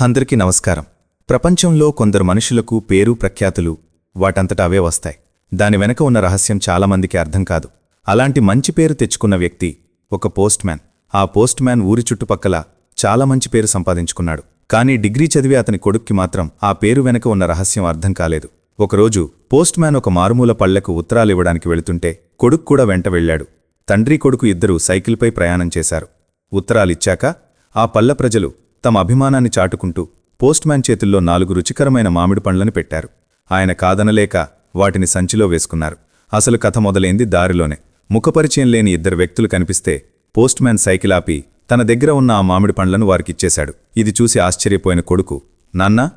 అందరికీ నమస్కారం. ప్రపంచంలో కొందరు మనుషులకు పేరు ప్రఖ్యాతులు వాటంతటా అవే వస్తాయి. దాని వెనక ఉన్న రహస్యం చాలామందికి అర్థం కాదు. అలాంటి మంచి పేరు తెచ్చుకున్న వ్యక్తి ఒక పోస్ట్ మ్యాన్. ఆ పోస్ట్ మ్యాన్ ఊరి చుట్టుపక్కల చాలా మంచి పేరు సంపాదించుకున్నాడు. కానీ డిగ్రీ చదివి అతని కొడుక్కి మాత్రం ఆ పేరు వెనక ఉన్న రహస్యం అర్థం కాలేదు. ఒకరోజు పోస్ట్ మ్యాన్ ఒక మారుమూల పళ్ళకు ఉత్తరాలివ్వడానికి వెళుతుంటే కొడుకు కూడా వెంట వెళ్ళాడు. తండ్రి కొడుకు ఇద్దరూ సైకిల్పై ప్రయాణం చేశారు. ఉత్తరాలిచ్చాక ఆ పల్లె ప్రజలు తమ అభిమానాన్ని చాటుకుంటూ పోస్ట్మ్యాన్ చేతుల్లో నాలుగు రుచికరమైన మామిడి పండ్లను పెట్టారు. ఆయన కాదనలేక వాటిని సంచిలో వేసుకున్నారు. అసలు కథ మొదలైంది దారిలోనే. ముఖపరిచయం లేని ఇద్దరు వ్యక్తులు కనిపిస్తే పోస్ట్మ్యాన్ సైకిలాపి సైకిల్ ఆపి తన దగ్గర ఉన్న ఆ మామిడి పండ్లను వారికిచ్చేశాడు ఇది చూసి ఆశ్చర్యపోయిన కొడుకు నాన్నా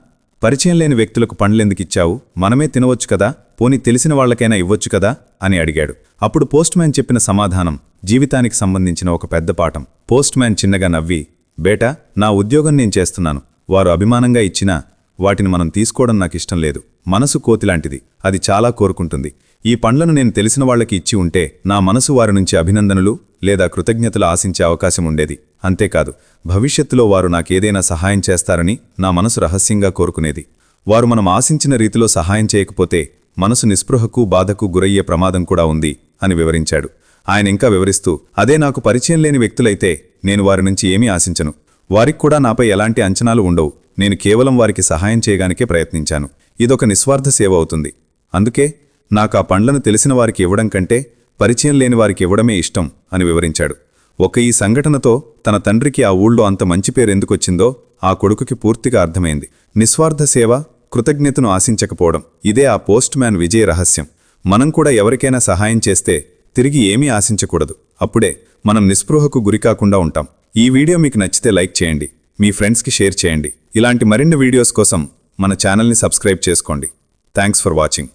పరిచయం లేని వ్యక్తులకు పండ్లెందుకిచ్చావు మనమే తినవచ్చు కదా? పోని తెలిసిన వాళ్ళకైనా ఇవ్వొచ్చు కదా? అని అడిగాడు. అప్పుడు పోస్ట్మ్యాన్ చెప్పిన సమాధానం జీవితానికి సంబంధించిన ఒక పెద్ద పాఠం. పోస్ట్మ్యాన్ చిన్నగా నవ్వి బేటా నా ఉద్యోగం నేను చేస్తున్నాను. వారు అభిమానంగా ఇచ్చినా వాటిని మనం తీసుకోవడం నాకిష్టం లేదు. మనసు కోతిలాంటిది. అది చాలా కోరుకుంటుంది. ఈ పండ్లను నేను తెలిసిన వాళ్ళకి ఇచ్చి ఉంటే నా మనసు వారి నుంచి అభినందనలు లేదా కృతజ్ఞతలు ఆశించే అవకాశం ఉండేది. అంతేకాదు భవిష్యత్తులో వారు నాకేదైనా సహాయం చేస్తారని నా మనసు రహస్యంగా కోరుకునేది. వారు మనం ఆశించిన రీతిలో సహాయం చేయకపోతే మనసు నిస్పృహకు బాధకు గురయ్యే ప్రమాదం కూడా ఉంది అని వివరించాడు. ఆయన ఇంకా వివరిస్తూ అదే నాకు పరిచయం లేని వ్యక్తులైతే నేను వారి నుంచి ఏమీ ఆశించను. వారికి కూడా నాపై ఎలాంటి అంచనాలు ఉండవు. నేను కేవలం వారికి సహాయం చేయగానికే ప్రయత్నించాను. ఇదొక నిస్వార్థ సేవ అవుతుంది. అందుకే నాకు ఆ పండ్లను తెలిసిన వారికి ఇవ్వడం కంటే పరిచయం లేని వారికి ఇవ్వడమే ఇష్టం అని వివరించాడు. ఒక ఈ సంఘటనతో తన తండ్రికి ఆ ఊళ్ళో అంత మంచి పేరు ఎందుకొచ్చిందో ఆ కొడుకుకి పూర్తిగా అర్థమైంది. నిస్వార్థ సేవ కృతజ్ఞతను ఆశించకపోవడం ఇదే ఆ పోస్ట్ మ్యాన్ విజయ రహస్యం. మనం కూడా ఎవరికైనా సహాయం చేస్తే తిరిగి ఏమీ ఆశించకూడదు. అప్పుడే మనం నిస్పృహకు గురికాకుండా ఉంటాం. ఈ వీడియో మీకు నచ్చితే లైక్ చేయండి. మీ ఫ్రెండ్స్కి షేర్ చేయండి. ఇలాంటి మరిన్ని వీడియోస్ కోసం మన ఛానల్ని సబ్స్క్రైబ్ చేసుకోండి. Thanks for watching.